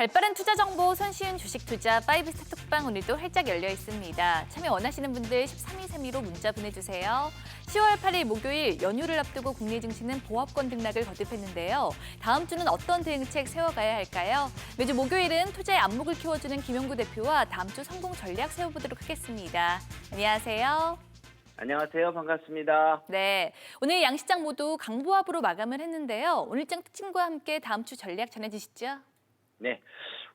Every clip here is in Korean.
발빠른 투자 정보 손쉬운 주식 투자 5스타 톡방 오늘도 활짝 열려 있습니다. 참여 원하시는 분들 1323로 문자 보내주세요. 10월 8일 목요일 연휴를 앞두고 국내 증시는 보합권 등락을 거듭했는데요. 다음 주는 어떤 대응책 세워가야 할까요? 매주 목요일은 투자의 안목을 키워주는 김영구 대표와 다음 주 성공 전략 세워보도록 하겠습니다. 안녕하세요. 안녕하세요. 반갑습니다. 네, 오늘 양시장 모두 강보합으로 마감을 했는데요. 오늘장 특징과 함께 다음 주 전략 전해주시죠. 네.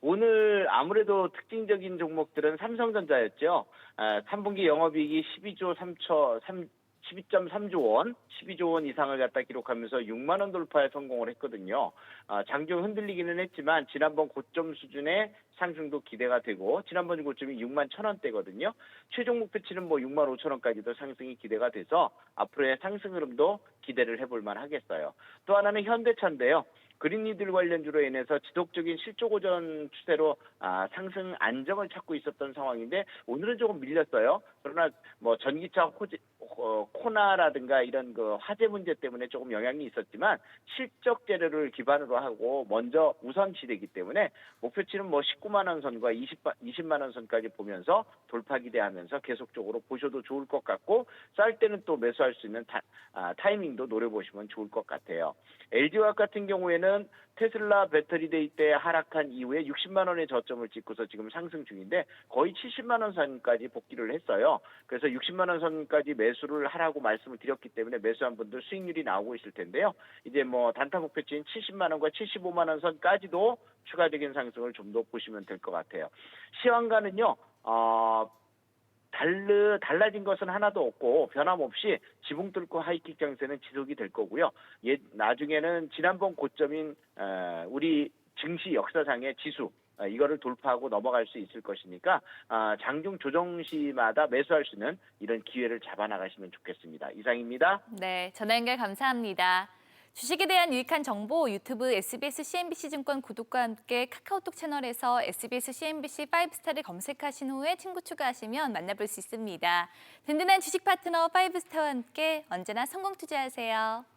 오늘 아무래도 특징적인 종목들은 삼성전자였죠. 아, 3분기 영업이익이 12조 3초 3 12.3조 원, 12조 원 이상을 갖다 기록하면서 6만 원 돌파에 성공을 했거든요. 아, 장중 흔들리기는 했지만 지난번 고점 수준의 상승도 기대가 되고 지난번 고점이 6만 천 원대거든요. 최종 목표치는 뭐 6만 5천 원까지도 상승이 기대가 돼서 앞으로의 상승 흐름도 기대를 해볼 만하겠어요. 또 하나는 현대차인데요. 그린니들 관련주로 인해서 지속적인 실적 고전 추세로 아, 상승 안정을 찾고 있었던 상황인데 오늘은 조금 밀렸어요. 그러나 뭐 전기차 호지, 어, 코나라든가 이런 그 화재 문제 때문에 조금 영향이 있었지만 실적 재료를 기반으로 하고 먼저 우선시되기 때문에 목표치는 뭐 19만 원 선과 20, 20만 원 선까지 보면서 돌파 기대하면서 계속적으로 보셔도 좋을 것 같고 쌀 때는 또 매수할 수 있는 타, 아, 타이밍도 노려보시면 좋을 것 같아요. LG화학 같은 경우에는 테슬라 배터리 데이 때 하락한 이후에 60만 원의 저점을 찍고서 지금 상승 중인데 거의 70만 원 선까지 복귀를 했어요. 그래서 60만 원 선까지 매수를 하라고 말씀을 드렸기 때문에 매수한 분들 수익률이 나오고 있을 텐데요. 이제 뭐 단타 목표치인 70만 원과 75만 원 선까지도 추가적인 상승을 좀 더 보시면 될 것 같아요. 시황가는요. 어, 달르, 달라진 것은 하나도 없고 변함없이 지붕 뚫고 하이킥 장세는 지속이 될 거고요. 예, 나중에는 지난번 고점인 어, 우리 증시 역사상의 지수 어, 이거를 돌파하고 넘어갈 수 있을 것이니까 아, 장중 조정 시마다 매수할 수 있는 이런 기회를 잡아 나가시면 좋겠습니다. 이상입니다. 네, 전화 연결 감사합니다. 주식에 대한 유익한 정보 유튜브 SBS CNBC 증권 구독과 함께 카카오톡 채널에서 SBS CNBC 5스타를 검색하신 후에 친구 추가하시면 만나볼 수 있습니다. 든든한 주식 파트너 5스타와 함께 언제나 성공 투자하세요.